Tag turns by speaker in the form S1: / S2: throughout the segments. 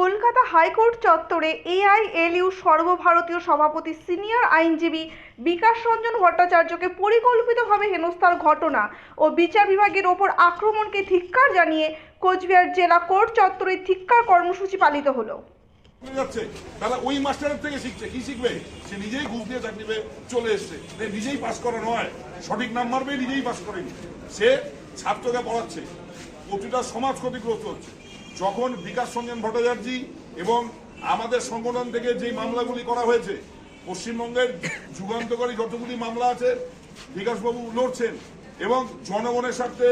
S1: Kolkata high court চত্বরে এআইএলইউ সর্বভারতীয় সভাপতি সিনিয়র আইনজীবী বিকাশ রঞ্জন ভট্টাচার্যকে পরিকল্পিতভাবে হেনস্থার ঘটনা ও বিচার বিভাগের ওপর আক্রমণকে ধিক্কার জানিয়ে কোচবিহার জেলা কোর্ট চত্বরে ধিক্কার কর্মসূচি পালিত হলো।
S2: যাচ্ছে। ওই থেকে শিখছে। শিখবে? সে নিজেই নয়। সঠিক পেয়ে করেনি। সে ছাত্রকে পড়াচ্ছে। প্রতিটা সমাজ ক্ষতিগ্রস্ত হচ্ছে। যখন বিকাশ রঞ্জন ভট্টাচার্যী এবং আমাদের সংগঠন থেকে যে মামলাগুলি করা হয়েছে, পশ্চিমবঙ্গের যুগান্তকারী যতগুলি মামলা আছে, বিকাশবাবু লড়ছেন এবং জনগণের স্বার্থে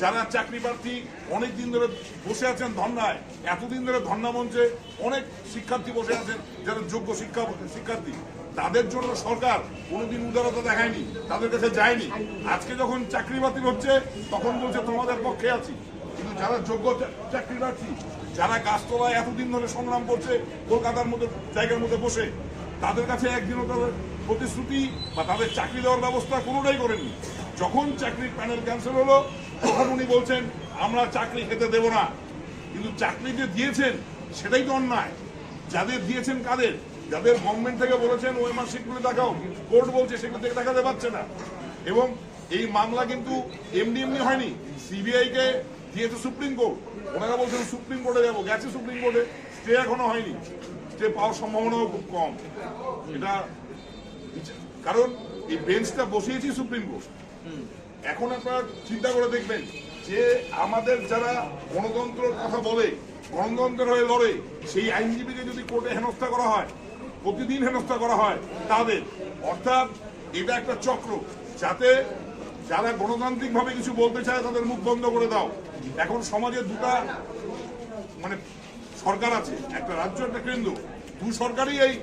S2: যারা চাকরি প্রার্থী অনেক দিন ধরে বসে আছেন ধর্নায়, এতদিন ধরে ধর্না মঞ্চে অনেক শিক্ষার্থী বসে আছেন যারা যোগ্য শিক্ষা, শিক্ষার্থী। তাদের জন্য সরকার কোনোদিন উদারতা দেখায়নি, তাদের কাছে যায়নি। আজকে যখন চাকরি বাতিল হচ্ছে, তখন বলছে তোমাদের পক্ষে আছি। কিন্তু যারা যোগ্য চাকরি প্রার্থী যারা গাছতলায় এতদিন ধরে সংগ্রাম করছে, কলকাতার মধ্যে, জায়গার মধ্যে বসে, তাদের কাছে একদিনও তাদের প্রতিশ্রুতি বা তাদের চাকরি দেওয়ার ব্যবস্থা কোনোটাই করেনি যখন চাকরির প্যানেল ক্যান্সেল হলো, তখন উনি বলছেন, আমরা চাকরি খেতে দেব না। কিন্তু চাকরি যে দিয়েছেন, সেটাই তো অন্যায়। যাদের দিয়েছেন কাদের? যাদের গভর্নমেন্ট থেকে বলেছেন, ওই মার্কশিটগুলো দেখাও। কোর্ট বলছে, সেগুলো থেকে দেখাতে পারছে না। এবং এই মামলা কিন্তু এমনি এমনি হয়নি। সিবিআই কে দিয়েছে সুপ্রিম কোর্ট। ওনারা বলছেন সুপ্রিম কোর্টে যাব। গেছে সুপ্রিম কোর্টে। স্টে এখনও হয়নি। স্টে পাওয়ার সম্ভাবনাও খুব কম। এটা কারণ এই বেঞ্চটা বসিয়েছি সুপ্রিম কোর্ট। এখন আপনারা চিন্তা করে দেখবেন যে আমাদের যারা গণতন্ত্রের কথা বলে, গণতন্ত্রের হয়ে লড়ে, সেই আইনজীবীকে যদি কোর্টে হেনস্থা করা হয়, প্রতিদিন হেনস্থা করা হয়, তাদের। অর্থাৎ এটা একটা চক্র। যাতে যারা গণতান্ত্রিকভাবে কিছু বলতে চায় তাদের মুখ বন্ধ করে দাও। এখন সমাজে দুটা মানে সরকার আছে, একটা রাজ্য, একটা কেন্দ্র। দু সরকারই এই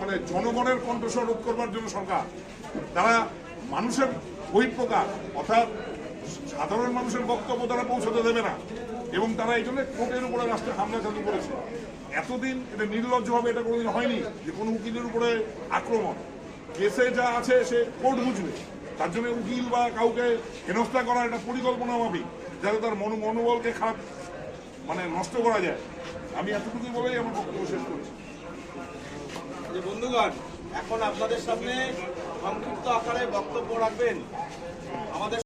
S2: মানে জনগণের কণ্ঠস্বর রোধ করবার জন্য সরকার। তারা মানুষের বহিঃপ্রকাশ অর্থাৎ সাধারণ মানুষের বক্তব্য তারা পৌঁছাতে দেবে না। এবং তারা এই জন্য কোর্টের উপরে রাষ্ট্রে হামলা চালু করেছে। এতদিন এটা নির্লজ্জভাবে এটা কোনোদিন হয়নি যে কোনো উকিলের উপরে আক্রমণ। কেসে যা আছে সে কোর্ট বুঝবে। তার জন্য উকিল বা কাউকে হেনস্থা করার একটা পরিকল্পনা ভাবি যাতে তার মনো মনোবলকে খারাপ মানে নষ্ট করা যায়। আমি এতটুকুই বলেই আমার বক্তব্য শেষ করছি।
S3: বন্ধুগণ, এখন আপনাদের সামনে সংক্ষিপ্ত আকারে বক্তব্য রাখবেন। আমাদের